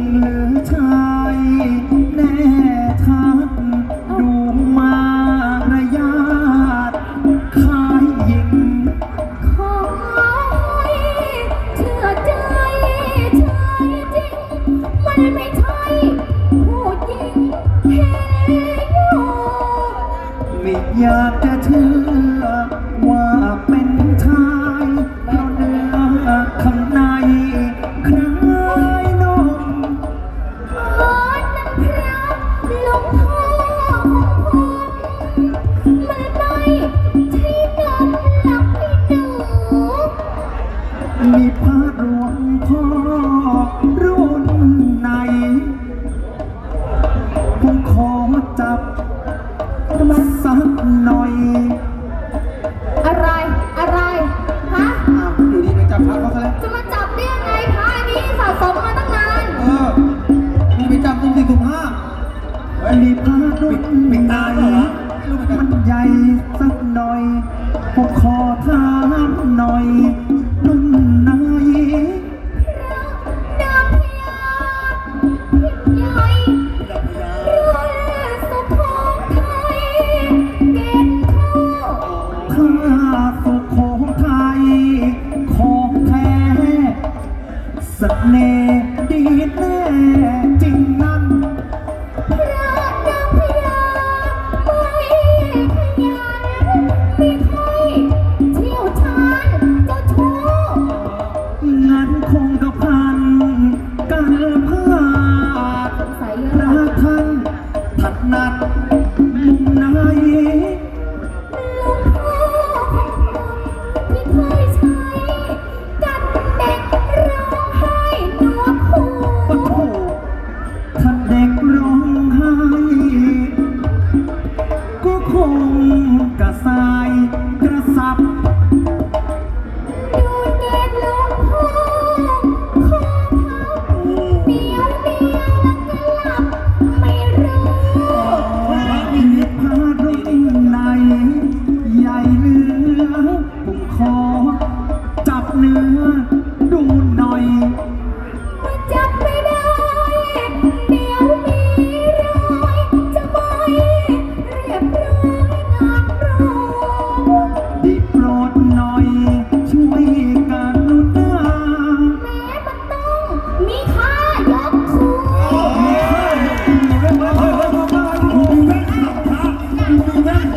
Yeah. มีพระหลวงพ่อรุ่นไหนผมขอจับมาสักหน่อยอะไรอะไรฮะอ้าวอยู่ดีไปจับพระเขาซะแล้ว จะมาจับได้ยังไงพระนี้สะสมมาตั้งนานเออมึไปจับตรงสี่ถุงห้าไอ้มีพระรุ่นไหนมันใหญ่สักหน่อยผมขอ สักแน่ มกษัต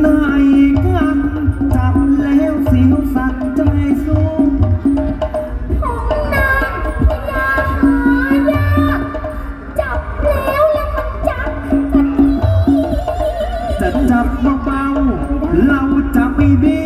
ไหนกันจับแล้วสิวสั่นใจสู้ผมนางพาหายาจับแล้วแล้วมันจับจะทีจจับเบาๆเราจะไม่ดี